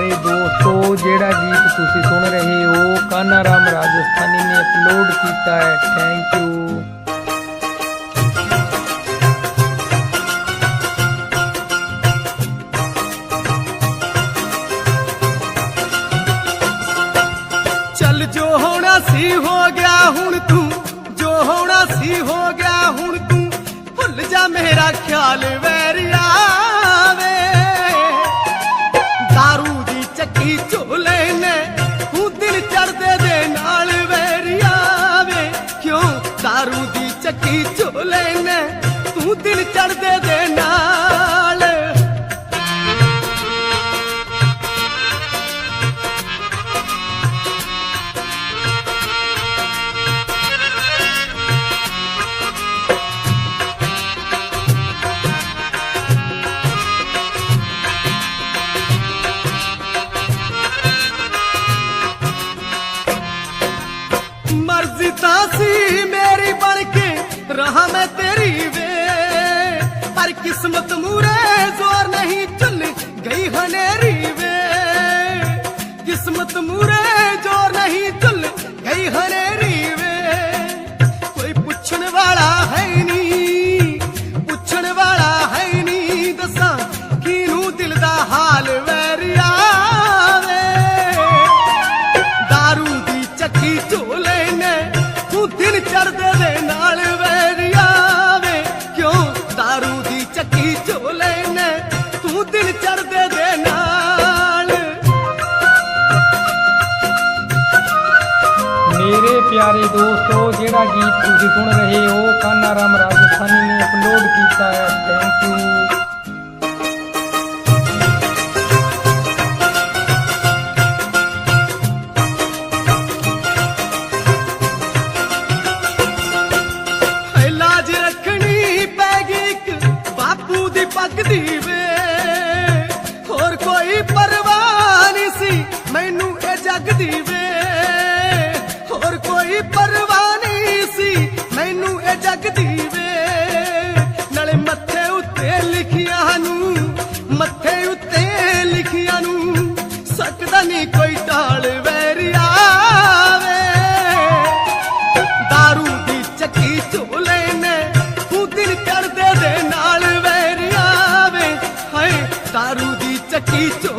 ਪਿਆਰੇ ਦੋਸਤੋ, ਜਿਹੜਾ ਗੀਤ ਤੁਸੀਂ ਸੁਣ ਰਹੇ ਹੋ ਕਾਨਾ ਰਾਮ ਰਾਜਸਥਾਨੀ ਨੇ ਅਪਲੋਡ ਕੀਤਾ ਹੈ। ਥੈਂਕ ਯੂ ਚੱਲ ਜੋ ਹੋਣਾ ਸੀ ਹੋ ਗਿਆ ਹੁਣ ਤੂੰ, ਜੋ ਹੋਣਾ ਸੀ ਹੋ ਗਿਆ ਹੁਣ ਤੂੰ, ਭੁੱਲ ਜਾ ਮੇਰਾ ਖਿਆਲ ਵੈਰਿਆ ਵੇ। दारू ਦੀ ਚੱਕੀ ਝੋਲੇ ਨੇ ਤੂੰ ਦਿਨ ਚੜਦੇ ਕਿਸਮਤ ਮੂਰੇ ਦਿਨ ਚੜਦੇ ਦੇ ਨਾਲ। ਮੇਰੇ ਪਿਆਰੇ ਦੋਸਤੋ, ਜਿਹੜਾ ਗੀਤ ਤੁਸੀਂ ਸੁਣ ਰਹੇ ਹੋ, ਕਾਨਾ ਰਾਮ ਰਾਜਸਥਾਨੀ ਨੇ ਅਪਲੋਡ ਕੀਤਾ ਹੈ। ਥੈਂਕ ਯੂ ਲਿਖਿਆ ਨੂੰ ਸਕਦਾ ਨਹੀਂ ਕੋਈ ਟਾਲ ਵੈਰੀਆ ਵੇ दारू ਦੀ ਚੱਕੀ ਝੋਲੇ ਨੇ ਤੂੰ ਦਿਨ ਚੜਦੇ ਦੇ ਨਾਲ ਵੈਰੀਆ ਵੇ ਹਾਏ दारू ਦੀ ਚੱਕੀ ਝੋਲੇ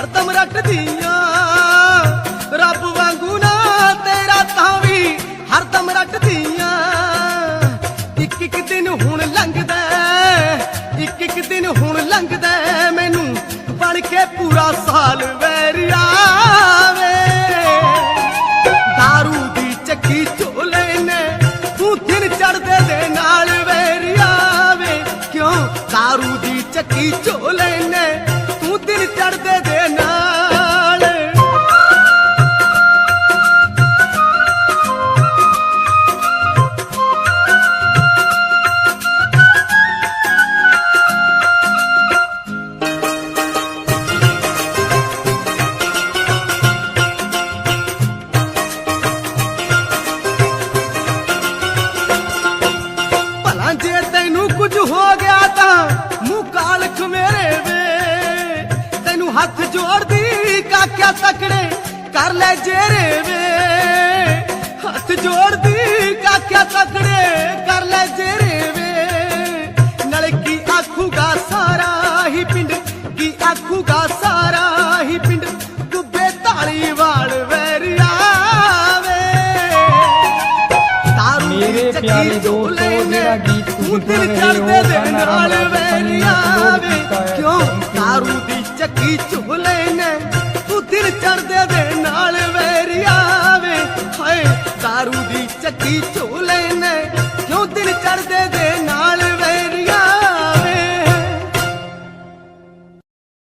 ਹਰਦਮ ਰੱਟਦੀਆਂ ਰੱਬ ਵਾਂਗੂ ਨਾ ਤੇਰਾ ਤਾਂ ਵੀ ਹਰਦਮ ਰੱਟਦੀਆਂ ਇੱਕ ਇੱਕ ਦਿਨ ਹੁਣ ਲੰਘਦਾ ਇੱਕ ਇੱਕ ਦਿਨ ਹੁਣ ਲੰਘਦਾ ਮੈਨੂੰ ਬਣ ਕੇ ਪੂਰਾ ਸਾਲ ਵੈਰੀਆ ਵੇ दारू ਦੀ ਚੱਕੀ ਝੋਲੇ ਨੇ ਤੂੰ ਦਿਨ ਚੜਦੇ ਦੇ ਨਾਲ ਵੈਰੀਆ ਵੇ ਕਿਉਂ दारू ਦੀ ਚੱਕੀ ਝੋਲੇ ਨੇ ਹੱਥ ਜੋੜਦੀ ਕਾਕਿਆ ਤਕੜੇ ਕਰ ਲੈ ਜੇਰੇ ਵੇ। ਹੱਥ ਜੋੜਦੀ ਕਾਕਿਆ ਤਕੜੇ ਕਰ ਲੈ ਜੇਰੇ ਵੇ। ਨਾਲੇ ਕੀ ਆਖੂਗਾ ਸਾਰਾ ਹੀ ਪਿੰਡ ਕੀ ਆਖੂਗਾ ਸਾਰਾ ਹੀ ਪਿੰਡ ਕੁੱਬੇ ਢਾਲੀ ਵਾਲ ਵੈਰੀਆ ਵੇ। ਦੀ ਮੇਰੇ ਪਿਆਰੇ ਦੋਸਤੋ, ਜਿਹੜਾ ਗੀਤ ਸੁਣ ਰਹੇ ਹੋ, ਨਾਲ ਰਾਜਸਥਾਨੀ ਦੀ ਚੱਕੀ ਨੇ। ਤੂੰ ਦਿਲ ਚੜਦੇ ਦੇ ਨਾਲ ਵੈਰੀ ਆਵੇ ਹਾਏ दारू ਦੀ ਚੱਕੀ ਝੋਲੇ